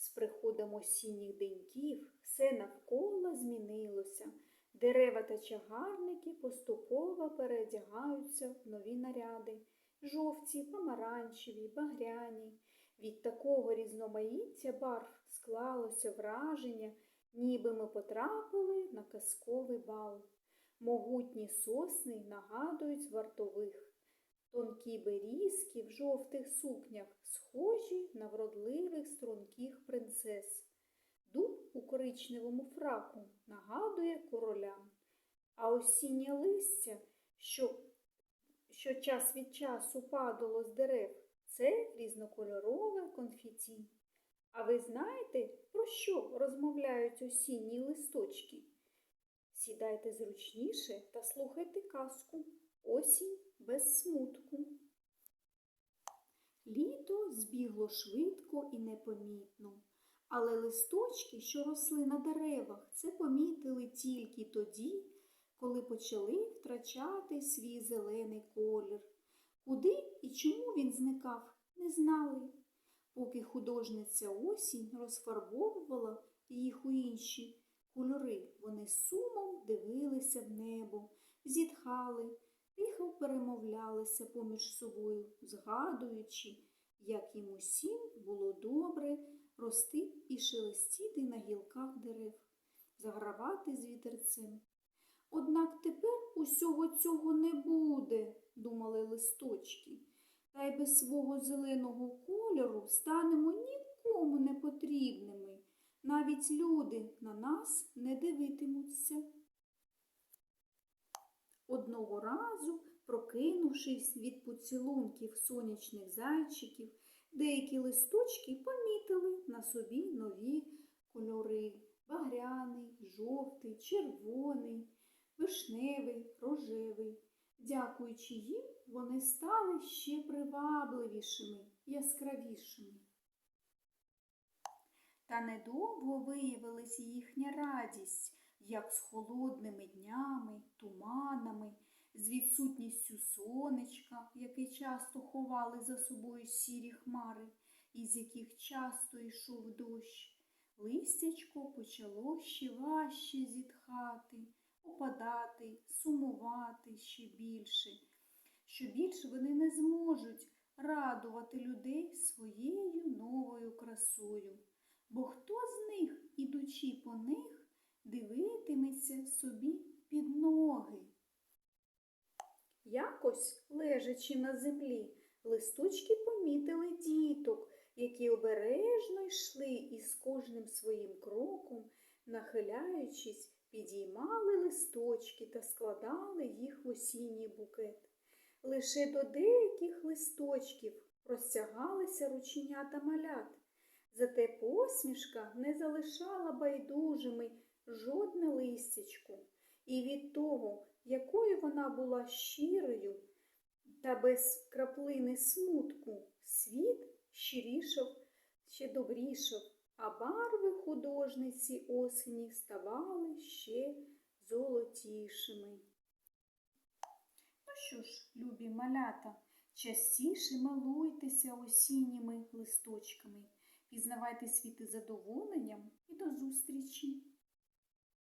З приходом осінніх деньків все навколо змінилося. Дерева та чагарники поступово переодягаються в нові наряди жовті, помаранчеві, багряні. Від такого різноманіття барв склалося враження, ніби ми потрапили на казковий бал. Могутні сосни нагадують вартових. Тонкі берізки в жовтих сукнях схожі на вродливих струнких принцес. Дуб у коричневому фраку нагадує королям, а осіннє листя, що, що час від часу падало з дерев, це різнокольорове конфеті. А ви знаєте, про що розмовляють осінні листочки? Сідайте зручніше та слухайте казку Осінь без смутку. Літо збігло швидко і непомітно, але листочки, що росли на деревах, це помітили тільки тоді, коли почали втрачати свій зелений колір. Куди і чому він зникав, не знали. Поки художниця осінь розфарбовувала їх у інші кольори, вони сумом дивилися в небо, зітхали, тихо перемовлялися поміж собою, згадуючи, як їм усім було добре рости і шелестіти на гілках дерев, загравати з вітерцем. Однак тепер усього цього не буде, думали листочки, та й без свого зеленого кольору станемо нікому не потрібними. Навіть люди на нас не дивитимуться. Одного разу, прокинувшись від поцілунків сонячних зайчиків, деякі листочки помітили на собі нові кольори багряний, жовтий, червоний, вишневий, рожевий. Дякуючи їм, вони стали ще привабливішими, яскравішими. Та недовго виявилась їхня радість, як з холодними днями, туманами, з відсутністю сонечка, яке часто ховали за собою сірі хмари, із яких часто йшов дощ. Листячко почало ще важче зітхати, опадати, сумувати ще більше, що більше вони не зможуть радувати людей своєю новою красою. Бо хто з них, ідучи по них, дивитиметься собі під ноги? Якось, лежачи на землі, листочки помітили діток, які обережно йшли і з кожним своїм кроком, нахиляючись, підіймали листочки та складали їх в осінній букет. Лише до деяких листочків розтягалися рученята малят. Зате посмішка не залишала байдужими жодне листячко, і від того, якою вона була щирою та без краплини смутку, світ щирішав, ще добрішав, а барви художниці осені ставали ще золотішими. Ну що ж, любі малята, частіше милуйтеся осінніми листочками. Пізнавайте світ із задоволенням і до зустрічі!